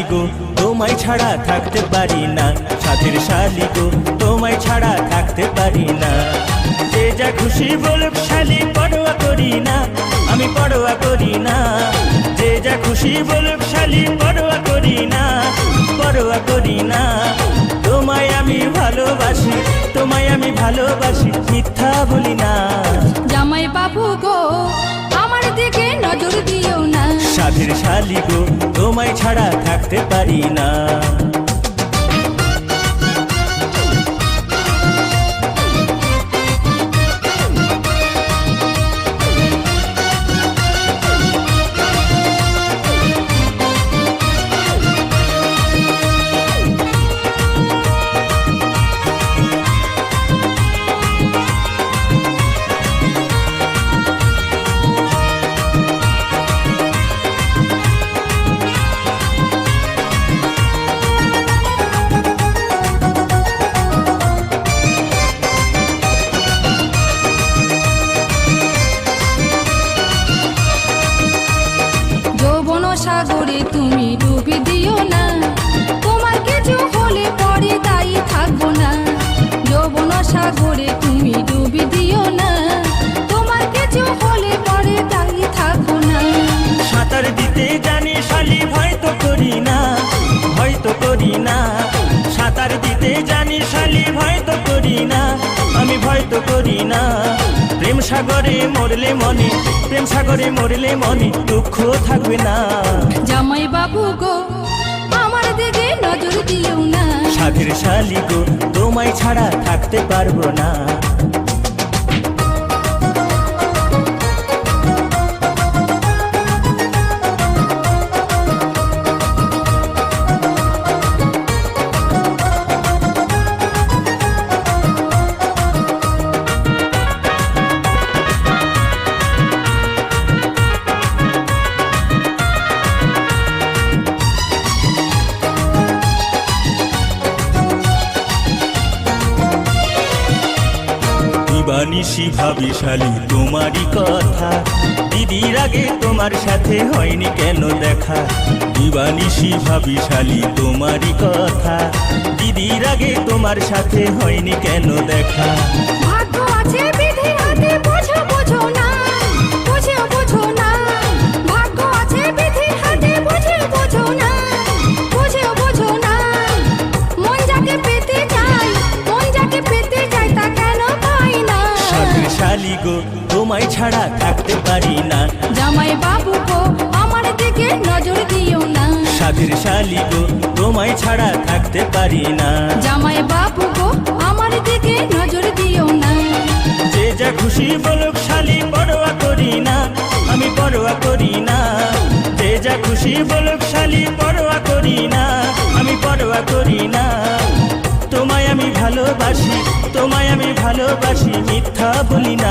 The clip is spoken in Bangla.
শালি গো, তোমায় ছাড়া থাকতে পারি না। সাথের শালি গো, তোমায় ছাড়া থাকতে পারি না। যে যা খুশি বলুক শালি পরোয়া করি না, আমি পরোয়া করি না। যে যা খুশি বলুক শালি পরোয়া করি না, পরোয়া করি না। তোমায় আমি ভালোবাসি, তোমায় আমি ভালোবাসি, মিথ্যা বলি না। জামাই বাবু গো গো তোমায় ছাড়া থাকতে পারি না। সাগরে তুমি ডুবি দিও না। তোমার কিছু হলে পরে দায়ী থাকব না। যৌবন সাগরে তুমি ডুবি দিও না। তোমার কিছু হলে পরে দায়ী থাকব না। সাঁতার দিতে জানি শালি ভয় তো করি না ভয় তো করি না। সাঁতার দিতে জানি শালি ভয় তো করি না, আমি ভয় তো করি না। প্রেম সাগরে মরলে মনে প্রেম সাগরে মরলে মনে দুঃখ থাকবে না। জামাই বাবু গো আমার দিকে নজর দিও না। সাধের শালি গো তোমায় ছাড়া থাকতে পারব না। দিবানিশি ভাবি শালি তোমারই কথা। দিদির আগে তোমার সাথে হয়নি কেন দেখা? দিবানিশি ভাবি শালি তোমারই কথা। দিদির আগে তোমার সাথে হয়নি কেন দেখা? সাধের শালি গো তোমায় ছাড়া থাকতে পারি না। জামাই বাবু গো আমার দিকে নজর দিও না। সাধের শালি গো তোমায় ছাড়া থাকতে পারি না। জামাই বাবু গো আমার দিকে নজর দিও না। যে যা খুশি বলুক শালি পরোয়া করি না আমি পরোয়া করি না। যে যা খুশি বলুক শালি পরোয়া করি না আমি পরোয়া করি না ভালোবাসি। তোমায় আমি ভালোবাসি মিথ্যা বলি না।